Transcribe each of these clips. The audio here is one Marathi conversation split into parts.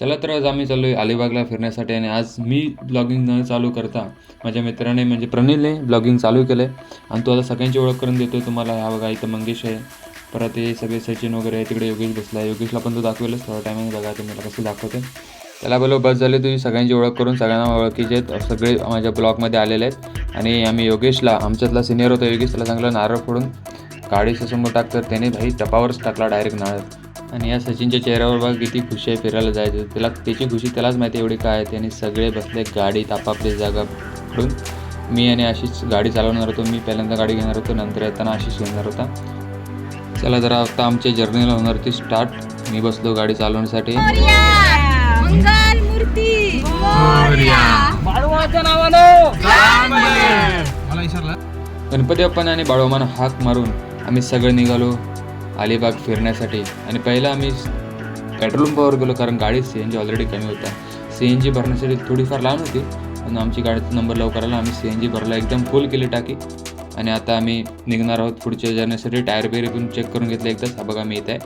चला तर आज आम्ही चाललो आहे अलिबागला फिरण्यासाठी आणि आज मी ब्लॉगिंग न चालू करता माझ्या मित्राने म्हणजे प्रणीलने ब्लॉगिंग चालू केलं आहे आणि तो आता सगळ्यांची ओळख करून देतो तुम्हाला. हा बघा इथं मंगेश आहे. परत हे सगळे सचिन वगैरे आहे तिकडे योगेश बसला आहे योगेशला पण तो दाखवेलच थोड्या टायमाने बघा मला कसं दाखवते त्याला बोलो बस झाली तुम्ही सगळ्यांची ओळख करून सगळ्यांना ओळखीचे आहेत. सगळे माझ्या ब्लॉगमध्ये आलेले आहेत. आणि आम्ही योगेशला आमच्यातला सिनियर होता योगेश त्याला चांगलं नारळ फोडून गाडीच्या समोर टाकतात. त्याने भाई टपावरच टाकला डायरेक्ट नारळ. आणि या सचिनच्या चेहऱ्यावर बघा किती खुशी आहे फिरायला जायचं. त्याला त्याची खुशी त्यालाच माहिती एवढी काय आहे त्याने सगळे बसले गाडीत आपापली जागा पकडून मी आणि आशिष गाडी चालवणार होतो. मी पहिल्यांदा गाडी घेणार होतो नंतर येताना आशिष घेणार होता. चला जरा आता आमच्या जर्नीला होणार होती स्टार्ट. मी बसलो गाडी चालवण्यासाठी. गणपती बाप्पाने आणि बाळोमानं हाक मारून आम्ही सगळे निघालो. अलिबाग फिरण्यासाठी. आणि पहिला आम्ही पेट्रोल पंपावर गेलो कारण गाडी सी एन जी ऑलरेडी कमी होता. सी एन जी भरण्यासाठी थोडीफार लहान होती पण आमची गाडीचा नंबर लवकर आला. आम्ही सी एन जी भरला एकदम फुल केली टाकी. आणि आता आम्ही निघणार आहोत पुढच्या जर्नीसाठी टायर बिर पण चेक करून घेतलं एकदाच हा बघा मी येत आहे.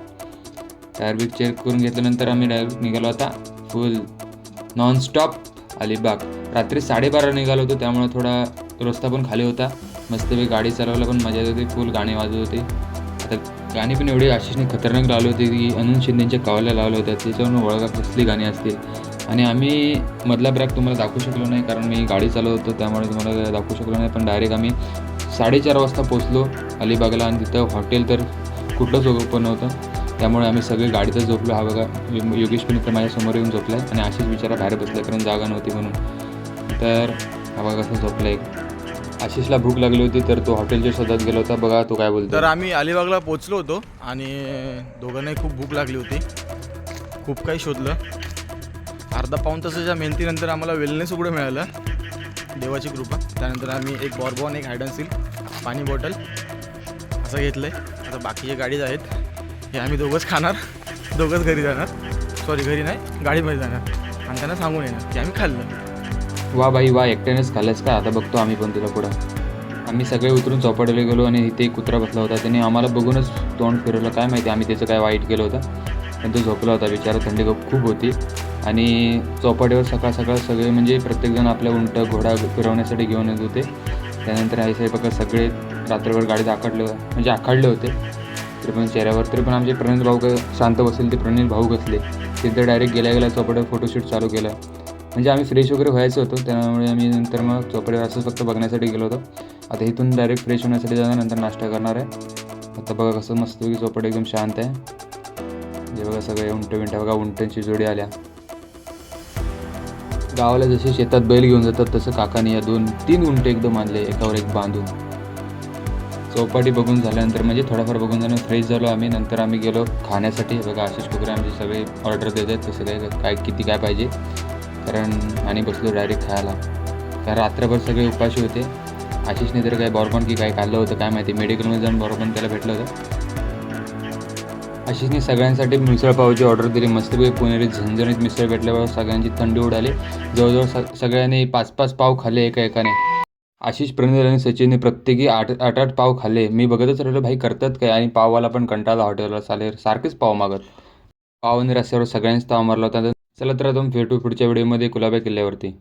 टायर बिर चेक करून घेतल्यानंतर आम्ही डायरेक्ट निघालो आता फुल नॉनस्टॉप अलिबाग. रात्री साडेबारा निघालो होतो त्यामुळे थोडा रस्ता पण खाली होता. मस्तपैकी गाडी चालवायला पण मजा येत होती. फुल गाणी वाजत होती. आता गाणी पण एवढी आशिषने खतरनाक लावली होती की अनंत शिंदेच्या कावल्या लावल्या होत्या. त्याच्यावरून ओळखा कसली गाणी असतील? आणि आम्ही मधला ब्रॅक तुम्हाला दाखवू शकलो नाही कारण मी गाडी चालवत होतो त्यामुळे तुम्हाला दाखवू शकलो नाही. पण डायरेक्ट आम्ही साडेचार वाजता पोचलो अलिबागला आणि तिथं हॉटेल तर कुठलंच ओपन नव्हतं. त्यामुळे आम्ही सगळे गाडीतच झोपलो. हा बघा योगेश पण इथं माझ्यासमोर येऊन झोपला आहे आणि आशिष बिचारा बाहेर बसला कारण जागा नव्हती म्हणून. तर हा बघा कसं झोपला एक आशिषला भूक लागली होती तर तो हॉटेलच्या शोधात गेला होता. बघा तो काय बोलतो तर आम्ही अलिबागला पोचलो होतो आणि दोघांनाही खूप भूक लागली होती. खूप काही शोधलं. अर्धा पाऊण तासाच्या मेहनतीनंतर आम्हाला वेलनेस उघडं मिळालं. देवाची कृपा. त्यानंतर आम्ही एक बॉर्बॉन एक हायडन्सिल पाणी बॉटल असं घेतलं आहे आता बाकीच्या गाडीज आहेत. हे आम्ही दोघंच खाणार. दोघंच घरी जाणार. सॉरी घरी नाही गाडीमध्ये जाणार. आणि त्यांना सांगून येणार की आम्ही खाल्लं. वा बाई वा एकट्यानेच खाल्लंस का? आता बघतो आम्ही पण तुला पुढं. आम्ही सगळे उतरून चौपाटीला गेलो आणि इथे एक कुत्रा बसला होता. त्याने आम्हाला बघूनच तोंड फिरवलं. काय माहिती आम्ही त्याचं काय वाईट केलं होतं. पण तो झोपला होता बिचारा थंडी खूप होती. आणि चौपाटीवर सकाळ सकाळ सगळे म्हणजे प्रत्येकजण आपल्या उंट घोडा फिरवण्यासाठी घेऊन येत होते. त्यानंतर आई साहेब सगळे रात्रभर गाडीत आखडले म्हणजे आखाडले होते. तरी पण चेहऱ्यावर तरी पण आमचे प्रणित भाऊ शांत बसेल. ते प्रणित भाऊ कसले तिथे डायरेक्ट गेल्या गेल्या चौपाटीवर फोटोशूट चालू केलं. म्हणजे आम्ही फ्रेश वगैरे व्हायचं होतो त्यामुळे आम्ही नंतर मग चोपडे असंच फक्त बघण्यासाठी गेलो होतो. आता इथून डायरेक्ट फ्रेश होण्यासाठी जाणार नंतर नाश्ता करणार आहे. आता बघा कसं मस्त की चोपडे एकदम शांत आहे. जे बघा सगळे उंट विंट बघा उंटांची जोडी आल्या. गावाला जसे शेतात बैल घेऊन जातात तसं काकाने या दोन तीन उंट एकदम आणले एकावर एक बांधून. चौपाटी बघून झाल्यानंतर म्हणजे थोडाफार बघून झालं फ्रेश झालो आम्ही. नंतर आम्ही गेलो खाण्यासाठी. बघा आशिष कुकरे आमचे सगळे ऑर्डर देत आहेत तसं काय काय किती काय पाहिजे. कारण आणि बसलो डायरेक्ट खायला. कारण रात्रभर सगळे उपाशी होते. आशिषने तर काय बॉर्बन की काय खाल्लं होतं काय माहिती मेडिकलमध्ये जाऊन बॉर्बन त्याला भेटलं होतं. आशिषने सगळ्यांसाठी मिसळ पावची ऑर्डर दिली. मस्तपैकी पुणेरी झणझणीत मिसळ भेटल्यावर सगळ्यांची थंडी उडाली. जवळजवळ स सगळ्यांनी पाच पाच पाव खाल्ले एका एकाने आशिष प्रणील आणि सचिनने प्रत्येकी आठ आठ आठ पाव खाल्ले. मी बघतच राहिलो भाई करतात काय? आणि पाववाला पण कंटाळा हॉटेलला चालेल सारखेच पाव मागत. पाव आणि रस्त्यावर सगळ्यांनीच ताव मारला होता. चला तर आता भेटू पुढच्या व्हिडिओमध्ये कुलाब्या किल्ल्यावरती.